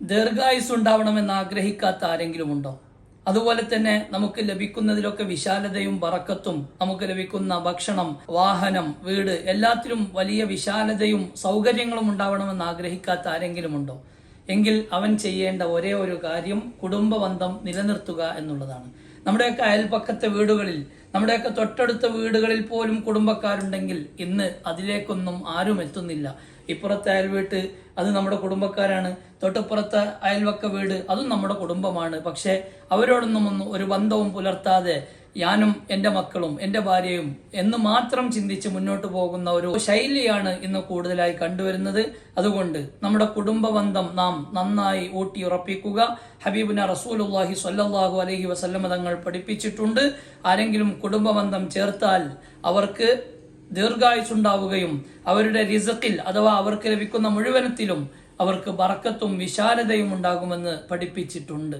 ദീർഘായുസ് ഉണ്ടാവണമെന്ന് ആഗ്രഹിക്കാത്ത ആരെങ്കിലും ഉണ്ടോ അതുപോലെ തന്നെ നമുക്ക് ലഭിക്കുന്നതിലൊക്കെ വിശാലതയും ബറക്കത്തും നമുക്ക് ലഭിക്കുന്ന ഭക്ഷണം വാഹനം വീട് എല്ലാത്തിലും വലിയ വിശാലതയും സൗകര്യങ്ങളും ഉണ്ടാവണമെന്ന് ആഗ്രഹിക്കാത്ത ആരെങ്കിലും ഉണ്ടോ എങ്കിൽ അവൻ ചെയ്യേണ്ട ഒരേ ഒരു കാര്യം കുടുംബബന്ധം നിലനിർത്തുക എന്നുള്ളതാണ്. നമ്മുടെയൊക്കെ അയൽപക്കത്തെ വീടുകളിൽ നമ്മുടെയൊക്കെ തൊട്ടടുത്ത വീടുകളിൽ പോലും കുടുംബക്കാരുണ്ടെങ്കിൽ ഇന്ന് അതിലേക്കൊന്നും ആരും എത്തുന്നില്ല. ഇപ്പുറത്തെ അയൽ വീട്ട് അത് നമ്മുടെ കുടുംബക്കാരാണ്. തൊട്ടപ്പുറത്തെ അയൽവക്ക വീട് അതും നമ്മുടെ കുടുംബമാണ്. പക്ഷേ അവരോടൊന്നും ഒന്നും ഒരു ബന്ധവും പുലർത്താതെ ഞാനും എന്റെ മക്കളും എന്റെ ഭാര്യയും എന്ന് മാത്രം ചിന്തിച്ച് മുന്നോട്ട് പോകുന്ന ഒരു ശൈലിയാണ് ഇന്ന് കൂടുതലായി കണ്ടുവരുന്നത്. അതുകൊണ്ട് നമ്മുടെ കുടുംബ ബന്ധം നാം നന്നായി ഊട്ടി ഉറപ്പിക്കുക ഹബീബിന റസൂലുല്ലാഹി സ്വല്ലല്ലാഹു അലൈഹി വസല്ലമ തങ്ങൾ പഠിപ്പിച്ചിട്ടുണ്ട്. ആരെങ്കിലും കുടുംബ ബന്ധം ചേർത്താൽ അവർക്ക് ദീർഘായുസുണ്ടാവുകയും അവരുടെ റിസക്കിൽ അഥവാ അവർക്ക് ലഭിക്കുന്ന മുഴുവനത്തിലും അവർക്ക് ബറക്കത്തും വിശാലതയും ഉണ്ടാകുമെന്ന് പഠിപ്പിച്ചിട്ടുണ്ട്.